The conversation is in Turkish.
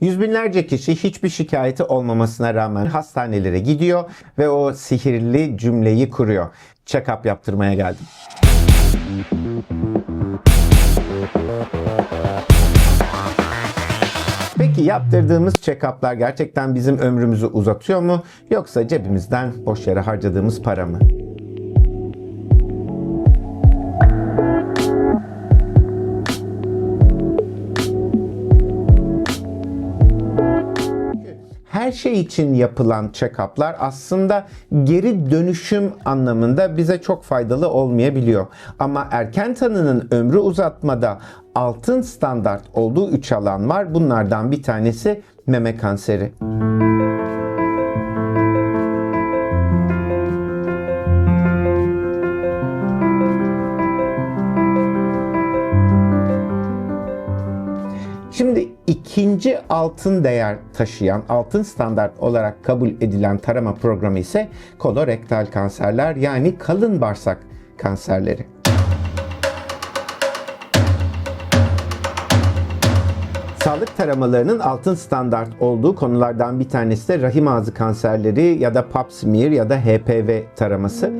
Yüz binlerce kişi hiçbir şikayeti olmamasına rağmen hastanelere gidiyor ve o sihirli cümleyi kuruyor. Check-up yaptırmaya geldim. Peki yaptırdığımız check-up'lar gerçekten bizim ömrümüzü uzatıyor mu yoksa cebimizden boş yere harcadığımız para mı? Her şey için yapılan check-up'lar aslında geri dönüşüm anlamında bize çok faydalı olmayabiliyor. Ama erken tanının ömrü uzatmada altın standart olduğu üç alan var. Bunlardan bir tanesi meme kanseri. Şimdi ikinci altın değer taşıyan, altın standart olarak kabul edilen tarama programı ise kolorektal kanserler yani kalın bağırsak kanserleri. Sağlık taramalarının altın standart olduğu konulardan bir tanesi de rahim ağzı kanserleri ya da pap smear ya da HPV taraması.